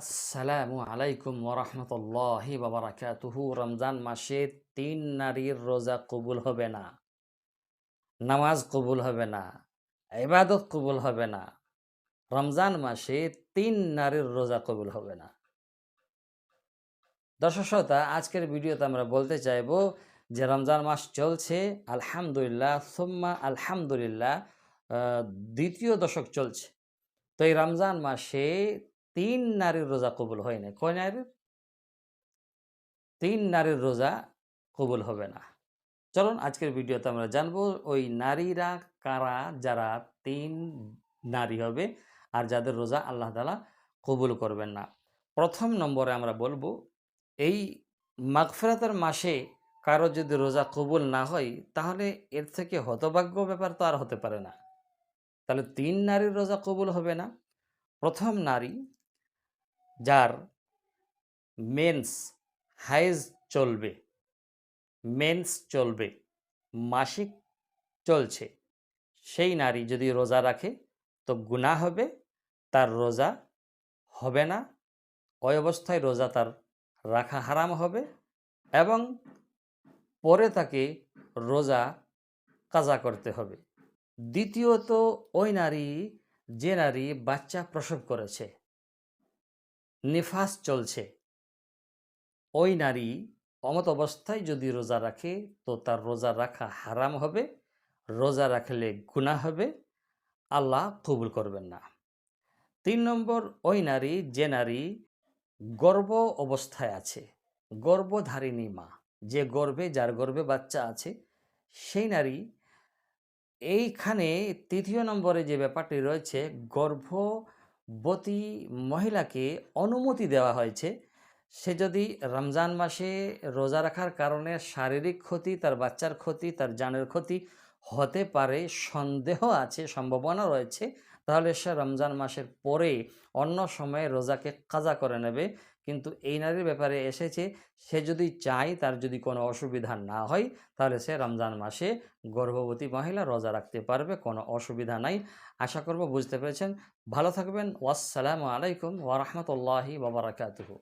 আসসালামু আলাইকুম ওরহমতুল্লাহি বাবারাকাতুহু রমজান মাসে তিন নারীর রোজা কবুল হবে না, নামাজ কবুল হবে না, ইবাদত কবুল হবে না, রমজান মাসে তিন নারীর রোজা কবুল হবে না। দর্শক শ্রোতা, আজকের ভিডিওতে আমরা বলতে চাইব যে রমজান মাস চলছে, আলহামদুলিল্লাহ, সুম্মা আলহামদুলিল্লাহ দ্বিতীয় দশক চলছে। তো এই রমজান মাসে তিন নারীর রোজা কবুল হয় না কয় নারীর? তিন নারীর রোজা কবুল হবে না। চলুন আজকের ভিডিওতে আমরা জানব ওই নারীরা কারা যারা তিন নারী হবে আর যাদের রোজা আল্লাহ তালা কবুল করবেন না। প্রথম নম্বরে আমরা বলব, এই মাগফিরাতের মাসে কারও যদি রোজা কবুল না হয়, তাহলে এর থেকে হতভাগ্য ব্যাপার তো আর হতে পারে না। তাহলে তিন নারীর রোজা কবুল হবে না। প্রথম নারী যার মেন্স হাইজ চলবে, মেন্স চলবে, মাসিক চলছে। সেই নারী যদি রোজা রাখে তো গুনাহ হবে, তার রোজা হবে না। ওই অবস্থায় রোজা তার রাখা হারাম হবে এবং পরে তাকে রোজা কাজা করতে হবে। দ্বিতীয়ত, ওই নারী, যে নারী বাচ্চা প্রসব করেছে নিফাস চলছে। ওই নারী অমত অবস্থায় যদি রোজা রাখে, তো তার রোজা রাখা হারাম হবে, রোজা রাখলে গুনাহ হবে, আল্লাহ কবুল করবেন না। তিন নম্বর, ওই নারী, যে নারী গর্ব অবস্থায় আছে গর্ভধারিণী মা, যে গর্ভে যার গর্ভে বাচ্চা আছে, সেই নারী এইখানে তৃতীয় নম্বরে যে ব্যাপারটি রয়েছে গর্ভবতী মহিলাকে অনুমতি দেওয়া হয়েছে। সে যদি রমজান মাসে রোজা রাখার কারণে শারীরিক ক্ষতি, তার বাচ্চার ক্ষতি, তার জানের ক্ষতি হতে পারে, সন্দেহ আছে সম্ভাবনা রয়েছে, তাহলে সে রমজান মাসের পরে অন্য সময়ে রোজাকে কাজা করে নেবে। কিন্তু এই নারীর ব্যাপারে এসেছে, সে যদি চায় তার যদি কোনো অসুবিধা না হয়, তাহলে সে রমজান মাসে গর্ভবতী মহিলা রোজা রাখতে পারবে, কোনো অসুবিধা নাই। আশা করব বুঝতে পেরেছেন। ভালো থাকবেন। ওয়াসসালামু আলাইকুম ওরহমতুল্লাহি বাবরাকাতুহু